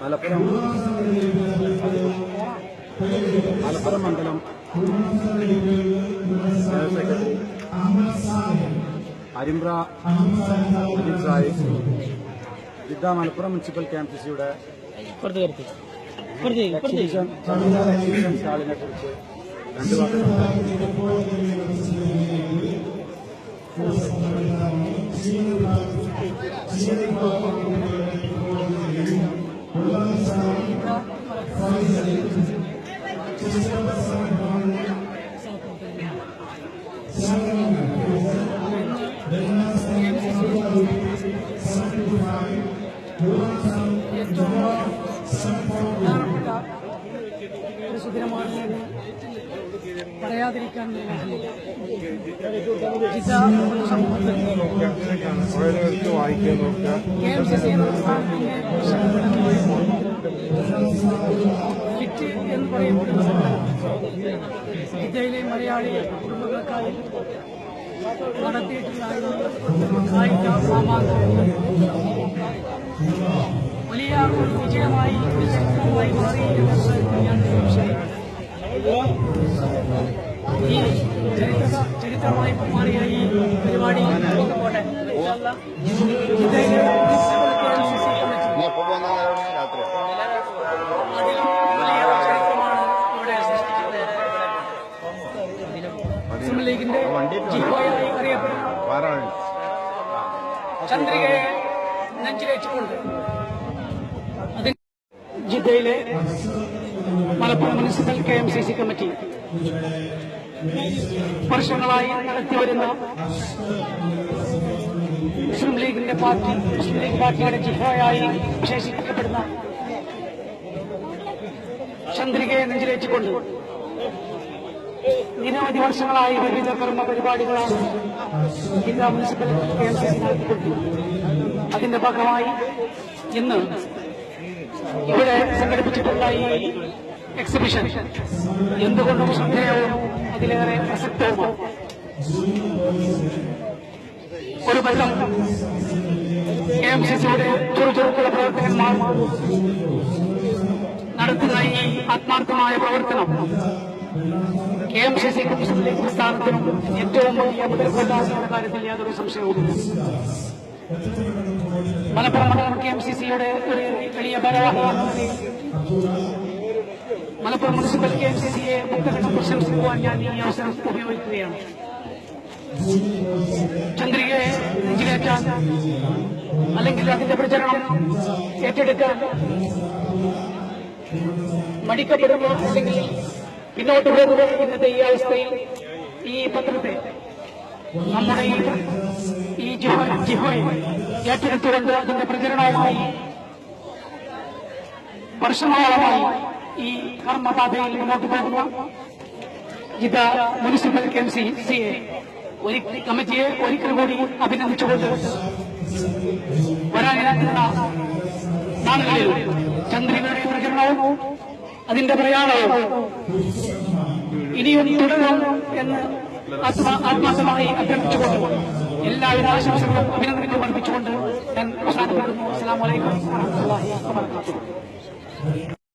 മലപ്പുറം മലപ്പുറം മണ്ഡലം secretary Arimbra Ajith Sahib Jeddah Malappuram municipal ക്യാമ്പസിയുടെ exhibition exhibition സ്റ്റാളിനെ കുറിച്ച് രണ്ട് വാക്കുകൾ പറയാതിരിക്കാൻ വായിക്കാൻ നോക്കുക. കെ എം സി സി സംസ്ഥാനത്തിന്റെ സംഘടനയായ ഫിറ്റ് എന്ന് പറയപ്പെടുന്ന ജിദ്ദയിലെ മലയാളി കുടുംബങ്ങൾക്കായി മാമാങ്കം വലിയ ഒരു വിജയമായി വിജയമായി മാറി. ഈ ചരിത്ര ചരിത്രമായി മാറിയ ഈ പരിപാടി പോകട്ടെ ചന്ദ്രികയെ നെഞ്ചിലേറ്റുകൊണ്ട് ജിദ്ദയിലെ Malappuram municipal K M C C committee വർഷങ്ങളായി നടത്തിവരുന്ന മുസ്ലിം ലീഗിന്റെ പാർട്ടി മുസ്ലിം ലീഗ് പാർട്ടിയുടെ ജിഹോയായി വിശേഷിപ്പിക്കപ്പെടുന്ന ചന്ദ്രികയെ നെഞ്ചിലേറ്റുകൊണ്ട് നിരവധി വർഷങ്ങളായി വിവിധ കർമ്മ പരിപാടികളാണ് ജില്ലാ municipal K M C C നടത്തിക്കൊണ്ടിരിക്കുന്നത് അതിന്റെ ഭാഗമായി ഇന്ന് ഇവിടെ സംഘടിപ്പിച്ചിട്ടുള്ള ഈ എക്സിബിഷൻ എന്തുകൊണ്ടും ശ്രദ്ധേയവും അതിലേറെ പ്രസക്തവുമാണ്. ഒരു ബന്ധം കെ എം സി സിയുടെ ചുറുചുറുക്കുള്ള പ്രവർത്തകന്മാർ നടത്തുന്ന ഈ ആത്മാർത്ഥമായ പ്രവർത്തനം K M C C Muslim League ഏറ്റവും വലിയ മുതൽക്കൊല്ലാത്ത കാര്യത്തിൽ യാതൊരു സംശയവുമില്ല. മലപ്പുറം കെ എം സി സിയുടെ ഒരു വലിയ ഭാരവാഹി Malappuram municipal K M C സിയെ മുക്തഘട്ടം പ്രശംസിക്കുവാൻ ഞാൻ ഈ അവസരം ഉപയോഗിക്കുകയാണ്. ചന്ദ്രികയെ നെഞ്ചിലേറ്റാൻ അല്ലെങ്കിൽ അതിന്റെ പ്രചരണം ഏറ്റെടുക്കാൻ മടിക്കപ്പെടുമ്പോൾ അല്ലെങ്കിൽ പിന്നോട്ട് പോകുമ്പോൾ ഇന്നത്തെ ഈ അവസ്ഥയിൽ ഈ പത്രത്തെ നമ്മുടെ ഈ ഈ ജിഹോ ജിഹോയെ ഏറ്റെടുത്തുകൊണ്ട് അതിന്റെ പ്രചരണവുമായി വർഷങ്ങളോളമായി ഈ കർമ്മപാതയിൽ മുന്നോട്ട് പോകുന്ന ജിദ്ദ മുനിസിപ്പൽ സി സിയെ ഒരു കമ്മിറ്റിയെ ഒരിക്കൽ കൂടി അഭിനന്ദിച്ചുകൊണ്ട് വരാനിരിക്കുന്ന നാളുകളിൽ ചന്ദ്രികയുടെ പ്രചരണവും അതിന്റെ പ്രയാണവും. ഇനിയും തുടരും എന്ന് ആത്മാ ആത്മാർത്ഥമായി അഭ്യർത്ഥിച്ചുകൊണ്ട് എല്ലാവിധ ആശംസകളും അഭിനന്ദനങ്ങളും അർപ്പിച്ചുകൊണ്ട് ഞാൻ അവസാനപ്പെടുന്നു അസ്സാം വലൈക്കും